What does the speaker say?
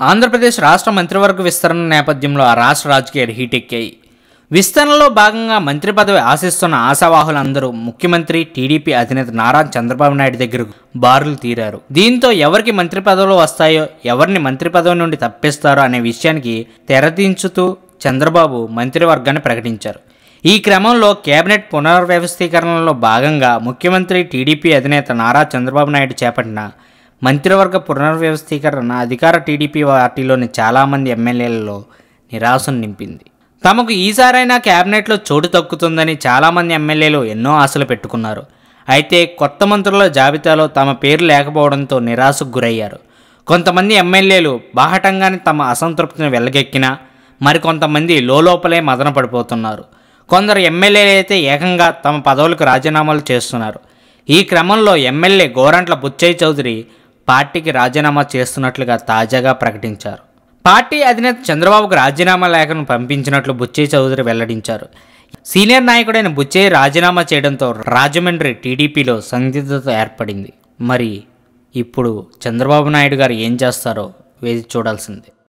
ఆంధ్రప్రదేశ్ రాష్ట్ర మంత్రివర్గ విస్తరణ నేపథ్యంలో ఆ రాష్ట్ర రాజకీయాలు హీటెక్కాయి విస్తరణలో భాగంగా మంత్రి పదవి ఆశిస్తున్న ఆశావాహులందరూ ముఖ్యమంత్రి టీడీపీ అధినేత నారా చంద్రబాబు నాయుడు దగ్గరకు బారులు తీరారు. దీంతో ఎవరికి మంత్రి పదవులు వస్తాయో ఎవరిని మంత్రి పదవి నుండి తప్పిస్తారో అనే విషయానికి తెరదించుతూ చంద్రబాబు మంత్రివర్గాన్ని ప్రకటించారు. ఈ క్రమంలో కేబినెట్ పునర్వ్యవస్థీకరణలో భాగంగా ముఖ్యమంత్రి టీడీపీ అధినేత నారా చంద్రబాబు నాయుడు చేపట్టిన మంత్రివర్గ పునర్వ్యవస్థీకరణ అధికార టీడీపీ పార్టీలోని చాలామంది ఎమ్మెల్యేలలో నిరాశను నింపింది. తమకు ఈసారైనా క్యాబినెట్లో చోటు తక్కుతుందని చాలామంది ఎమ్మెల్యేలు ఎన్నో ఆశలు పెట్టుకున్నారు. అయితే కొత్త మంత్రుల జాబితాలో తమ పేరు లేకపోవడంతో నిరాశకు గురయ్యారు. కొంతమంది ఎమ్మెల్యేలు బాహటంగానే తమ అసంతృప్తిని వెళ్ళగెక్కినా మరికొంతమంది లోపలే మదన పడిపోతున్నారు. కొందరు ఎమ్మెల్యేలు అయితే ఏకంగా తమ పదవులకు రాజీనామాలు చేస్తున్నారు. ఈ క్రమంలో ఎమ్మెల్యే గోరంట్ల బుచ్చయ్య చౌదరి పార్టీకి రాజీనామా చేస్తున్నట్లుగా తాజాగా ప్రకటించారు. పార్టీ అధినేత చంద్రబాబుకు రాజీనామా లేఖను పంపించినట్లు బుచ్చయ్య చౌదరి వెల్లడించారు. సీనియర్ నాయకుడైన బుచ్చయ్య రాజీనామా చేయడంతో రాజమండ్రి టీడీపీలో సందిగ్ధత ఏర్పడింది. మరి ఇప్పుడు చంద్రబాబు నాయుడు గారు ఏం చేస్తారో వేచి చూడాల్సిందే.